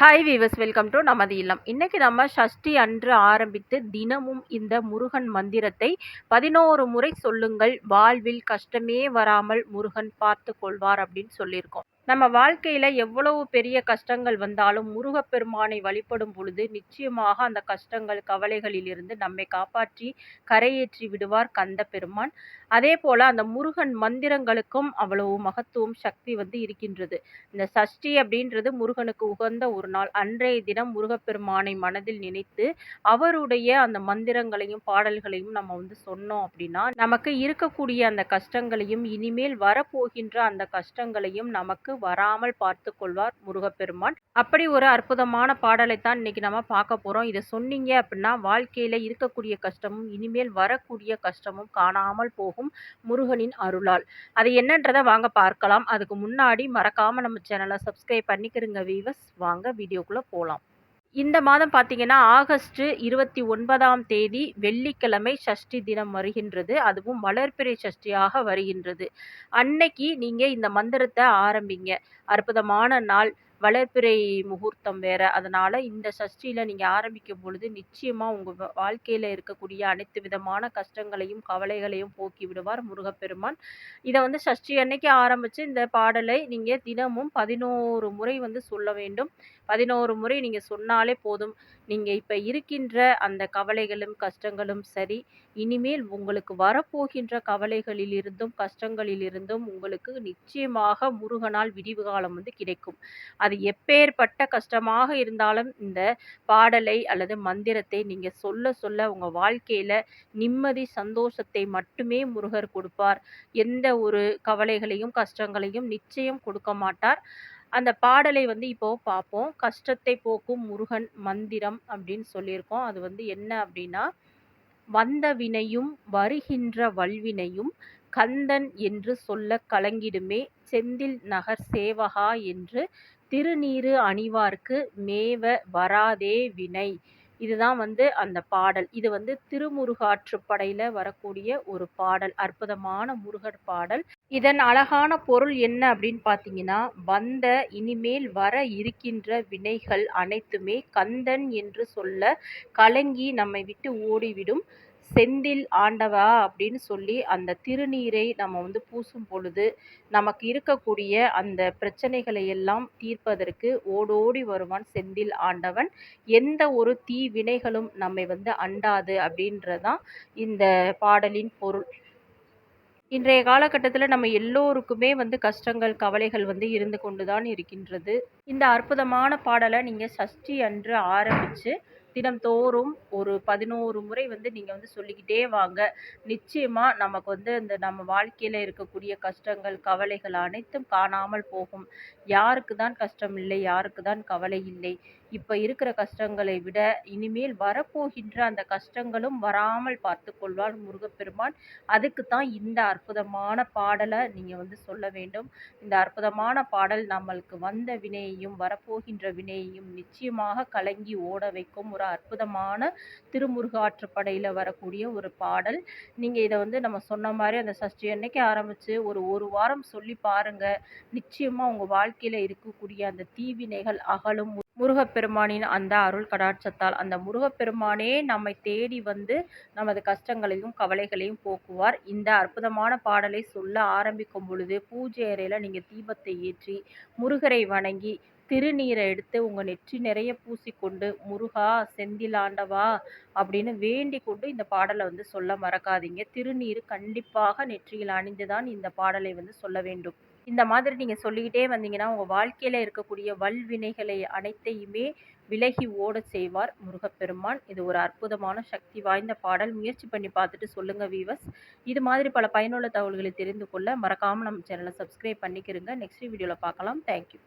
Hi viewers welcome to நமது இல்லம். இன்னைக்கு நம்ம சஷ்டி அன்று ஆரம்பித்து தினமும் இந்த முருகன் மந்திரத்தை பதினோரு முறை சொல்லுங்கள். வாழ்வில் கஷ்டமே வராமல் முருகன் பார்த்து கொள்வார் அப்படின்னு சொல்லியிருக்கோம். நம்ம வாழ்க்கையில எவ்வளவு பெரிய கஷ்டங்கள் வந்தாலும் முருகப்பெருமானை வழிபடும் பொழுது நிச்சயமாக அந்த கஷ்டங்கள் கவலைகளிலிருந்து நம்மை காப்பாற்றி கரையேற்றி விடுவார் கந்த பெருமான் அதே போல அந்த முருகன் மந்திரங்களுக்கும் அவ்வளவு மகத்துவம் சக்தி வந்து இருக்கின்றது. இந்த சஷ்டி அப்படின்றது முருகனுக்கு உகந்த ஒரு நாள். அன்றைய தினம் முருகப்பெருமானை மனதில் நினைத்து அவருடைய அந்த மந்திரங்களையும் பாடல்களையும் நம்ம வந்து சொன்னோம் அப்படின்னா நமக்கு இருக்கக்கூடிய அந்த கஷ்டங்களையும் இனிமேல் வரப்போகின்ற அந்த கஷ்டங்களையும் நமக்கு வராமல் பார்த்து கொள்வார் முருகப்பெருமான். அப்படி ஒரு அற்புதமான பாடலை தான் இன்னைக்கு நம்ம பார்க்க போறோம். இதை சொன்னீங்க அப்படின்னா வாழ்க்கையில இருக்கக்கூடிய கஷ்டமும் இனிமேல் வரக்கூடிய கஷ்டமும் காணாமல் போகும் முருகனின் அருளால். அது என்னன்றதை வாங்க பார்க்கலாம். அதுக்கு முன்னாடி மறக்காம நம்ம சேனலை சப்ஸ்கிரைப் பண்ணிக்கிறங்க வீவஸ் வாங்க வீடியோக்குள்ள போகலாம் இந்த மாதம் பார்த்தீங்கன்னா ஆகஸ்ட் இருபத்தி ஒன்பதாம் தேதி வெள்ளிக்கிழமை சஷ்டி தினம் வருகின்றது. அதுவும் வளர்பிறை சஷ்டியாக வருகின்றது. அன்னைக்கு நீங்கள் இந்த மந்திரத்தை ஆரம்பிங்க. அற்புதமான நாள் வளர்பிறை முகூர்த்தம் வேற. அதனால இந்த சஷ்டியில நீங்க ஆரம்பிக்கும் பொழுது நிச்சயமா உங்க வாழ்க்கையில இருக்கக்கூடிய அனைத்து விதமான கஷ்டங்களையும் கவலைகளையும் போக்கி விடுவார் முருகப்பெருமான். இதை வந்து சஷ்டி அன்னைக்கு ஆரம்பிச்சு இந்த பாடலை நீங்க தினமும் பதினோரு முறை வந்து சொல்ல வேண்டும். பதினோரு முறை நீங்கள் சொன்னாலே போதும். நீங்கள் இப்போ இருக்கின்ற அந்த கவலைகளும் கஷ்டங்களும் சரி இனிமேல் உங்களுக்கு வரப்போகின்ற கவலைகளிலிருந்தும் கஷ்டங்களிலிருந்தும் உங்களுக்கு நிச்சயமாக முருகனால் விடிவு காலம் வந்து கிடைக்கும். அது எப்பேற்பட்ட கஷ்டமாக இருந்தாலும் இந்த பாடலை அல்லது மந்திரத்தை நீங்கள் சொல்ல சொல்ல உங்கள் வாழ்க்கையில் நிம்மதி சந்தோஷத்தை மட்டுமே முருகர் கொடுப்பார். எந்த ஒரு கவலைகளையும் கஷ்டங்களையும் நிச்சயம் கொடுக்க மாட்டார். அந்த பாடலை வந்து இப்போ பார்ப்போம் கஷ்டத்தை போக்கும் முருகன் மந்திரம் அப்படின்னு சொல்லியிருக்கோம். அது வந்து என்ன அப்படின்னா வந்த வினையும் வருகின்ற வல்வினையும் கந்தன் என்று சொல்ல கலங்கிடுமே. செந்தில் நகர் சேவகா என்று திருநீறு அணிவார்க்கு மேவ வராதே வினை. இதுதான் வந்து அந்த பாடல். இது வந்து திருமுருகாற்றுப்படையில வரக்கூடிய ஒரு பாடல் அற்புதமான முருகர் பாடல். இதன் அழகான பொருள் என்ன அப்படின்னு பார்த்தீங்கன்னா வந்த இனிமேல் வர இருக்கின்ற வினைகள் அனைத்துமே கந்தன் என்று சொல்ல கலங்கி நம்மை விட்டு ஓடிவிடும். செந்தில் ஆண்டவா அப்படின்னு சொல்லி அந்த திருநீரை நம்ம வந்து பூசும் பொழுது நமக்கு இருக்கக்கூடிய அந்த பிரச்சனைகளை எல்லாம் தீர்ப்பதற்கு ஓடோடி வருவான் செந்தில் ஆண்டவன். எந்த ஒரு தீ வினைகளும் நம்மை வந்து அண்டாது அப்படின்றதான் இந்த பாடலின் பொருள். இன்றைய காலகட்டத்தில் நம்ம எல்லோருக்குமே வந்து கஷ்டங்கள் கவலைகள் வந்து இருந்து கொண்டு தான் இருக்கின்றது. இந்த அற்புதமான பாடலை நீங்கள் சஷ்டி அன்று ஆரம்பித்து தினம்தோறும் ஒரு பதினோரு முறை வந்து நீங்கள் வந்து சொல்லிக்கிட்டே வாங்க. நிச்சயமாக நமக்கு வந்து இந்த நம்ம வாழ்க்கையில் இருக்கக்கூடிய கஷ்டங்கள் கவலைகள் அனைத்தும் காணாமல் போகும். யாருக்கு தான் கஷ்டம் இல்லை யாருக்கு தான் கவலை இல்லை. இப்போ இருக்கிற கஷ்டங்களை விட இனிமேல் வரப்போகின்ற அந்த கஷ்டங்களும் வராமல் பார்த்து கொள்வார் முருகப்பெருமான். அதுக்கு தான் இந்த அற்புதமான பாடலை நீங்கள் வந்து சொல்ல வேண்டும். இந்த அற்புதமான பாடல் நம்மளுக்கு வந்த வினையையும் வரப்போகின்ற வினையையும் நிச்சயமாக கலங்கி ஓட வைக்கும் ஒரு அற்புதமான திருமுருகாற்றுப்படையில் வரக்கூடிய ஒரு பாடல். நீங்கள் இதை வந்து நம்ம சொன்ன மாதிரி அந்த சஷ்டி அன்னைக்கு ஆரம்பித்து ஒரு ஒரு வாரம் சொல்லி பாருங்கள் நிச்சயமாக உங்கள் வாழ்க்கையில் இருக்கக்கூடிய அந்த தீவினைகள் அகலும் முருகப்பெருமானின் அந்த அருள் கடாட்சத்தால் அந்த முருகப்பெருமானே நம்மை தேடி வந்து நமது கஷ்டங்களையும் கவலைகளையும் போக்குவார். இந்த அற்புதமான பாடலை சொல்ல ஆரம்பிக்கும் பொழுது பூஜை அறையில் நீங்கள் தீபத்தை ஏற்றி முருகரை வணங்கி திருநீரை எடுத்து உங்கள் நெற்றி நிறைய பூசிக்கொண்டு முருகா செந்திலாண்டவா அப்படின்னு வேண்டி கொண்டு இந்த பாடலை வந்து சொல்ல மறக்காதீங்க. திருநீர் கண்டிப்பாக நெற்றியில் அணிந்துதான் இந்த பாடலை வந்து சொல்ல வேண்டும். இந்த மாதிரி நீங்கள் சொல்லிக்கிட்டே வந்தீங்கன்னா உங்கள் வாழ்க்கையில் இருக்கக்கூடிய வல்வினைகளை அனைத்தையுமே விலகி ஓடச் செய்வார் முருகப்பெருமான். இது ஒரு அற்புதமான சக்தி வாய்ந்த பாடல். முயற்சி பண்ணி பார்த்துட்டு சொல்லுங்கள் வீவர்ஸ் இது மாதிரி பல பயனுள்ள தகவல்களை தெரிந்து கொள்ள மறக்காமல் நம்ம சேனலை சப்ஸ்கிரைப் பண்ணிக்கிறங்க நெக்ஸ்ட் வீடியோவில் பார்க்கலாம். தேங்க்யூ